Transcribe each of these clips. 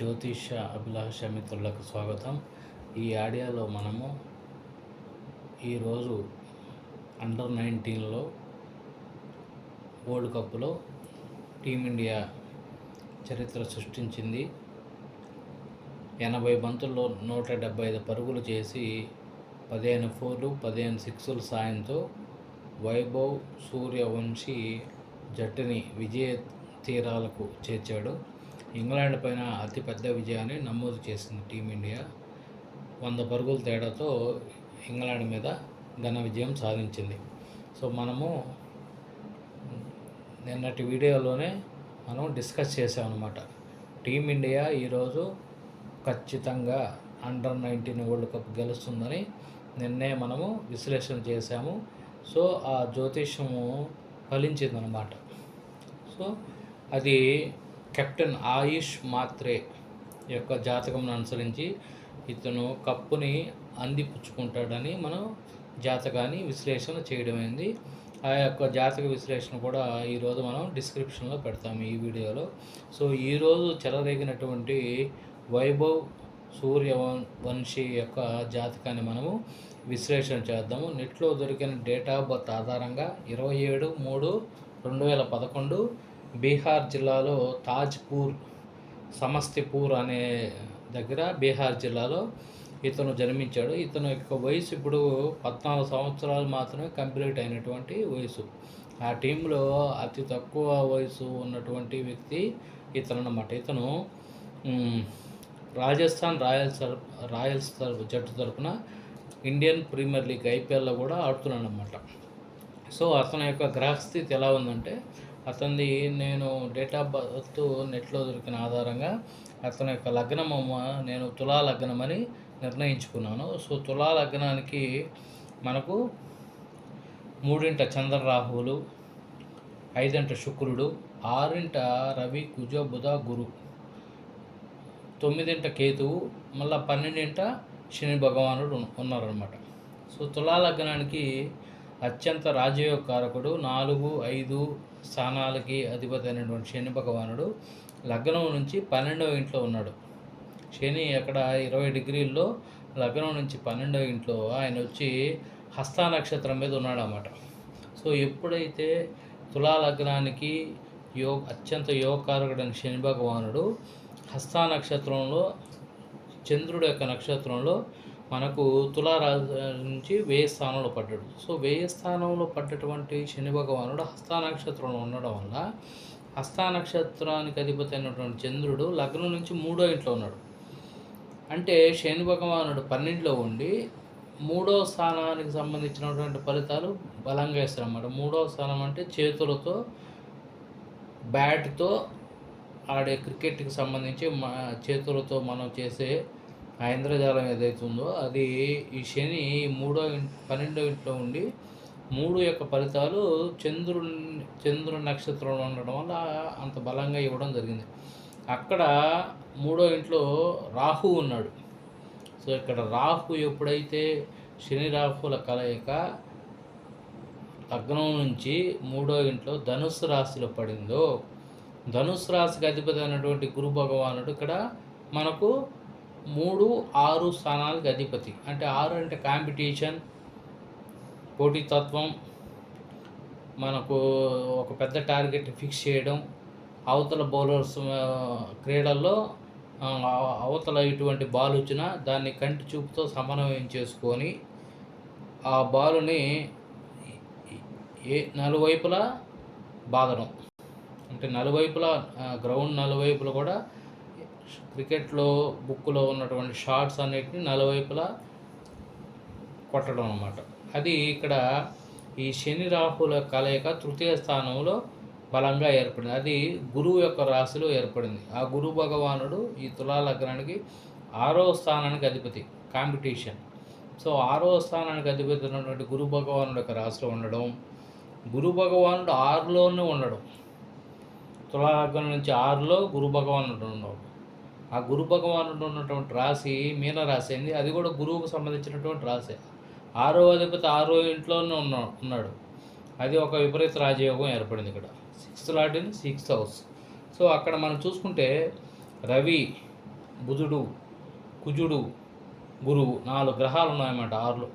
జ్యోతిష అభిలాష మిత్రులకు స్వాగతం. ఈ ఆడియోలో మనము ఈరోజు అండర్ నైన్టీన్లో వరల్డ్ కప్లో టీమిండియా చరిత్ర సృష్టించింది. ఎనభై బంతుల్లో నూట డెబ్బై ఐదు పరుగులు చేసి పదిహేను ఫోర్లు పదిహేను సిక్సుల సాయంతో వైభవ్ సూర్యవంశీ జట్టుని విజయ తీరాలకు చేర్చాడు. ఇంగ్లాండ్ పైన అతిపెద్ద విజయాన్ని నమోదు చేసింది టీమిండియా వంద పరుగుల తేడాతో ఇంగ్లాండ్ మీద ఘన విజయం సాధించింది. సో మనము నిన్నటి వీడియోలోనే మనం డిస్కస్ చేసామన్నమాట టీమిండియా ఈరోజు ఖచ్చితంగా అండర్ నైన్టీన్ వరల్డ్ కప్ గెలుస్తుందని నిన్నే మనము విశ్లేషణ చేశాము. సో ఆ జ్యోతిష్యము ఫలించిందనమాట సో అది కెప్టెన్ ఆయుష్ మాత్రే యొక్క జాతకంను అనుసరించి ఇతను కప్పుని అందిపుచ్చుకుంటాడని మనం జాతకాన్ని విశ్లేషణ చేయడమైంది. ఆ యొక్క జాతక విశ్లేషణ కూడా ఈరోజు మనం డిస్క్రిప్షన్లో పెడతాము ఈ వీడియోలో. సో ఈరోజు చెలరేగినటువంటి వైభవ్ సూర్య వంశీ యొక్క జాతకాన్ని మనము విశ్లేషణ చేద్దాము. నెట్లో దొరికిన డేట్ ఆఫ్ బర్త్ ఆధారంగా ఇరవై ఏడు మూడు రెండు వేల పదకొండు బీహార్ జిల్లాలో తాజ్పూర్ సమస్తిపూర్ అనే దగ్గర బీహార్ జిల్లాలో ఇతను జన్మించాడు. ఇతను యొక్క వయసు ఇప్పుడు పద్నాలుగు సంవత్సరాలు మాత్రమే కంప్లీట్ అయినటువంటి వయసు. ఆ టీంలో అతి తక్కువ వయసు ఉన్నటువంటి వ్యక్తి ఇతను అన్నమాట ఇతను రాజస్థాన్ రాయల్స్ రాయల్స్ తరపు జట్టు తరపున ఇండియన్ ప్రీమియర్ లీగ్ ఐపీఎల్లో కూడా ఆడుతున్నాడు అనమాట సో అతని యొక్క గ్రహస్థితి ఎలా ఉందంటే అతనిది నేను డేట్ ఆఫ్ బర్త్ నెట్లో దొరికిన ఆధారంగా అతని యొక్క లగ్నము నేను తులా లగ్నం అని నిర్ణయించుకున్నాను. సో తులా లగ్నానికి మనకు మూడింట చంద్రరాహువులు ఐదింట శుక్రుడు ఆరింట రవి కుజ బుధ గురు. తొమ్మిదింట కేతువు మళ్ళీ పన్నెండింట శని భగవానుడు ఉన్నారనమాట సో తులా లగ్నానికి అత్యంత రాజయోగ కారకుడు నాలుగు ఐదు స్థానాలకి అధిపతి అయినటువంటి శని భగవానుడు లగ్నం నుంచి పన్నెండవ ఇంట్లో ఉన్నాడు. శని అక్కడ ఇరవై డిగ్రీల్లో లగ్నం నుంచి పన్నెండవ ఇంట్లో ఆయన వచ్చి హస్త నక్షత్రం మీద ఉన్నాడు సో ఎప్పుడైతే తులా లగ్నానికి యోగ అత్యంత యోగకారకుడైన శని భగవానుడు హస్త నక్షత్రంలో చంద్రుడు యొక్క నక్షత్రంలో మనకు తులారాశి నుంచి వేయ స్థానంలో పడ్డాడు. సో వేయ స్థానంలో పడ్డటువంటి శని భగవానుడు హస్తానక్షత్రంలో ఉండడం వల్ల హస్తానక్షత్రానికి అధిపతి అయినటువంటి చంద్రుడు లగ్నం నుంచి మూడో ఇంట్లో ఉన్నాడు. అంటే శని భగవానుడు పన్నెండులో ఉండి మూడో స్థానానికి సంబంధించినటువంటి ఫలితాలు బలంగా ఇస్తారన్నమాట మూడో స్థానం అంటే చేతులతో బ్యాట్తో ఆడే క్రికెట్కి సంబంధించి మా చేతులతో మనం చేసే ఆ ఇంద్రజాలం ఏదైతే ఉందో అది ఈ శని మూడో పన్నెండో ఇంట్లో ఉండి మూడు యొక్క ఫలితాలు చంద్రుడు చంద్రుడి నక్షత్రంలో ఉండడం వల్ల అంత బలంగా ఇవ్వడం జరిగింది. అక్కడ మూడో ఇంట్లో రాహు ఉన్నాడు. సో ఇక్కడ రాహు ఎప్పుడైతే శని రాహుల కలయిక లగ్నం నుంచి మూడో ఇంట్లో ధనుసు రాశిలో పడిందో ధనుసు రాశికి అధిపతి అయినటువంటి గురు భగవానుడు ఇక్కడ మనకు మూడు ఆరు స్థానాలకు అధిపతి. అంటే ఆరు అంటే కాంపిటీషన్ పోటీతత్వం మనకు ఒక పెద్ద టార్గెట్ ఫిక్స్ చేయడం అవతల బౌలర్స్ క్రీడల్లో అవతల ఇటువంటి బాల్ వచ్చినా దాన్ని కంటి చూపుతో సమన్వయం చేసుకొని ఆ బాలుని ఏ నలువైపులా బాదడం అంటే నలువైపులా గ్రౌండ్ నలువైపులా కూడా క్రికెట్లో బుక్లో ఉన్నటువంటి షార్ట్స్ అన్నిటిని నలువైపులా కొట్టడం అన్నమాట. అది ఇక్కడ ఈ శని రాహుల కలయిక తృతీయ స్థానంలో బలంగా ఏర్పడింది. అది గురువు యొక్క రాశిలో ఏర్పడింది. ఆ గురు భగవానుడు ఈ తులా లగ్నానికి ఆరో స్థానానికి అధిపతి కాంపిటీషన్. సో ఆరో స్థానానికి అధిపతి ఉన్నటువంటి గురు భగవానుడు యొక్క రాశిలో ఉండడం గురు భగవానుడు ఆరులోనే ఉండడం. తులా లగ్నం నుంచి ఆరులో గురు భగవానుడు ఉండడం. ఆ గురు భగవానుడు ఉన్నటువంటి రాశి మీనరాశి అయింది. అది కూడా గురువుకు సంబంధించినటువంటి రాశి. ఆరో అధిపతి ఆరో ఇంట్లోనే ఉన్న ఉన్నాడు. అది ఒక విపరీత రాజయోగం ఏర్పడింది ఇక్కడ. Sixth lord in sixth house so అక్కడ మనం చూసుకుంటే రవి బుధుడు కుజుడు గురువు నాలుగు గ్రహాలు ఉన్నాయన్నమాట ఆరులో.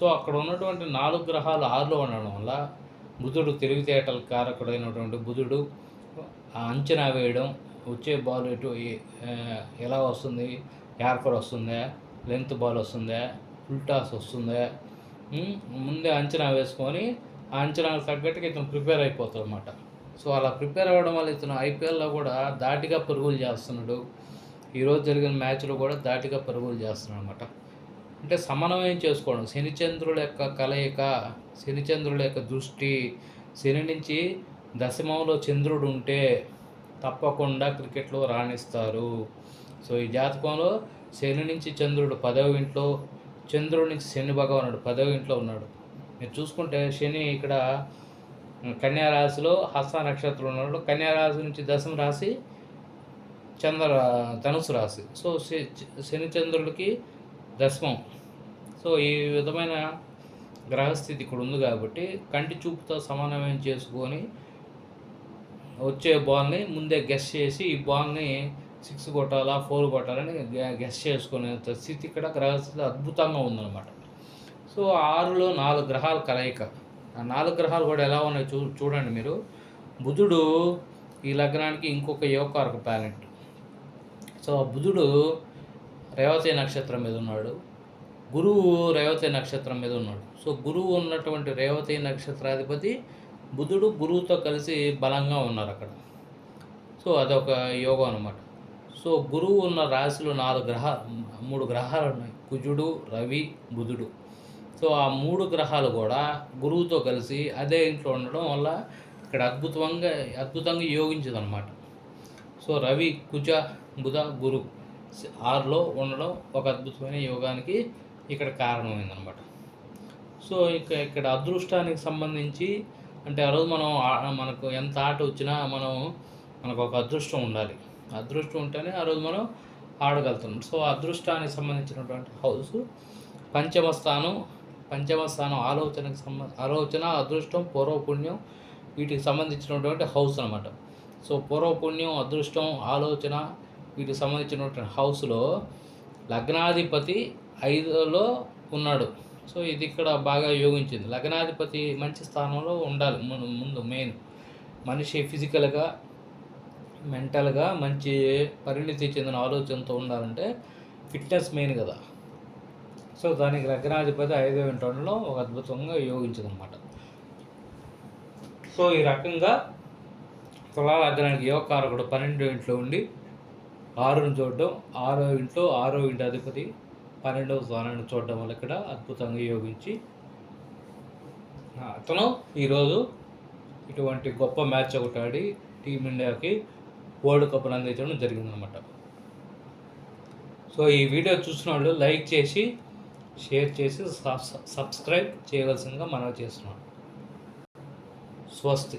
సో అక్కడ ఉన్నటువంటి నాలుగు గ్రహాలు ఆరులో ఉండడం వల్ల బుధుడు తెలివితేటల కారకుడైనటువంటి బుధుడు ఆ అంచనా వేయడం వచ్చే బాల్ ఎటు ఎలా వస్తుంది? యార్కర్ వస్తుందా? లెంత్ బాల్ వస్తుందా? ఫుల్ టాస్ వస్తుందా? ముందే అంచనా వేసుకొని ఆ అంచనాకు తగ్గట్టుగా ఇతను ప్రిపేర్ అయిపోతాడు అనమాట సో అలా ప్రిపేర్ అవ్వడం వల్ల ఇతను ఐపీఎల్లో కూడా దాటిగా పరుగులు చేస్తున్నాడు. ఈరోజు జరిగిన మ్యాచ్లో కూడా దాటిగా పరుగులు చేస్తున్నాడు అనమాట అంటే సమన్వయం చేసుకోవడం శనిచంద్రుల యొక్క కలయిక శనిచంద్రుల యొక్క దృష్టి శని నుంచి దశమంలో చంద్రుడు ఉంటే తప్పకుండా క్రికెట్లో రాణిస్తారు. సో ఈ జాతకంలో శని నుంచి చంద్రుడు పదవ ఇంట్లో చంద్రుడి నుంచి శని భగవానుడు పదవ ఇంట్లో ఉన్నాడు. మీరు చూసుకుంటే శని ఇక్కడ కన్యారాశిలో హస్త నక్షత్రం ఉన్నాడు. కన్యారాశి నుంచి దశమ రాశి చంద్ర ధనుసు రాశి. సో శ- శని చంద్రుడికి దశమం. సో ఈ విధమైన గ్రహస్థితి ఇక్కడ ఉంది కాబట్టి కంటి చూపుతో సమన్వయం చేసుకొని వచ్చే బాల్ని ముందే గెస్ చేసి ఈ బాల్ని సిక్స్ కొట్టాలా ఫోర్ కొట్టాలని గెస్ చేసుకునేంత స్థితి ఇక్కడ గ్రహస్థితి అద్భుతంగా ఉందన్నమాట. సో ఆరులో నాలుగు గ్రహాల కలయిక. ఆ నాలుగు గ్రహాలు కూడా ఎలా ఉన్నాయి చూ చూడండి మీరు. బుధుడు ఈ లగ్నానికి ఇంకొక యోగకారక ప్లానెట్ సో ఆ బుధుడు రేవతి నక్షత్రం మీద ఉన్నాడు. గురువు రేవతి నక్షత్రం మీద ఉన్నాడు. సో గురువు ఉన్నటువంటి రేవతి నక్షత్రాధిపతి బుధుడు గురువుతో కలిసి బలంగా ఉన్నారు అక్కడ. సో అదొక యోగం అనమాట సో గురువు ఉన్న రాశిలో నాలుగు గ్రహ మూడు గ్రహాలు ఉన్నాయి. కుజుడు రవి బుధుడు. సో ఆ మూడు గ్రహాలు కూడా గురువుతో కలిసి అదే ఇంట్లో ఉండడం వల్ల ఇక్కడ అద్భుతంగా అద్భుతంగా యోగించదు అనమాట సో రవి కుజ బుధ గురు ఆరులో ఉండడం ఒక అద్భుతమైన యోగానికి ఇక్కడ కారణమైందనమాట సో ఇక ఇక్కడ అదృష్టానికి సంబంధించి అంటే ఆ రోజు మనం మనకు ఎంత ఆట వచ్చినా మనం మనకు ఒక అదృష్టం ఉండాలి. అదృష్టం ఉంటేనే ఆ రోజు మనం ఆడగలుగుతున్నాం సో అదృష్టానికి సంబంధించినటువంటి హౌస్ పంచమ స్థానం పంచమ స్థానం ఆలోచనకు సంబంధ ఆలోచన అదృష్టం పూర్వపుణ్యం వీటికి సంబంధించినటువంటి హౌస్ అనమాట సో పూర్వపుణ్యం అదృష్టం ఆలోచన వీటికి సంబంధించినటువంటి హౌస్లో లగ్నాధిపతి ఐదులో ఉన్నాడు. సో ఇది ఇక్కడ బాగా యోగించింది. లగ్నాధిపతి మంచి స్థానంలో ఉండాలి. ముందు ముందు మెయిన్ మనిషి ఫిజికల్గా మెంటల్గా మంచి పరిణితి చెందిన ఆలోచనతో ఉండాలంటే ఫిట్నెస్ మెయిన్ కదా. సో దానికి లగ్నాధిపతి ఐదో ఇంటర్లో ఒక అద్భుతంగా యోగించదనమాట. సో ఈ రకంగా తులా లగ్నానికి యోగకారకుడు పన్నెండో ఇంట్లో ఉండి ఆరును చూడడం ఆరో ఇంట్లో ఆరో ఇంటి అధిపతి పన్నెండవ స్థానాన్ని చూడడం వల్ల ఇక్కడ అద్భుతంగా యోగించి అతను ఈరోజు ఇటువంటి గొప్ప మ్యాచ్ ఒకటి ఆడి టీమిండియాకి వరల్డ్ కప్ను అందించడం జరిగిందనమాట సో ఈ వీడియో చూసిన వాళ్ళు లైక్ చేసి షేర్ చేసి సబ్- సబ్స్క్రైబ్ చేయవలసిందిగా మనం చేస్తున్నాం స్వస్తి.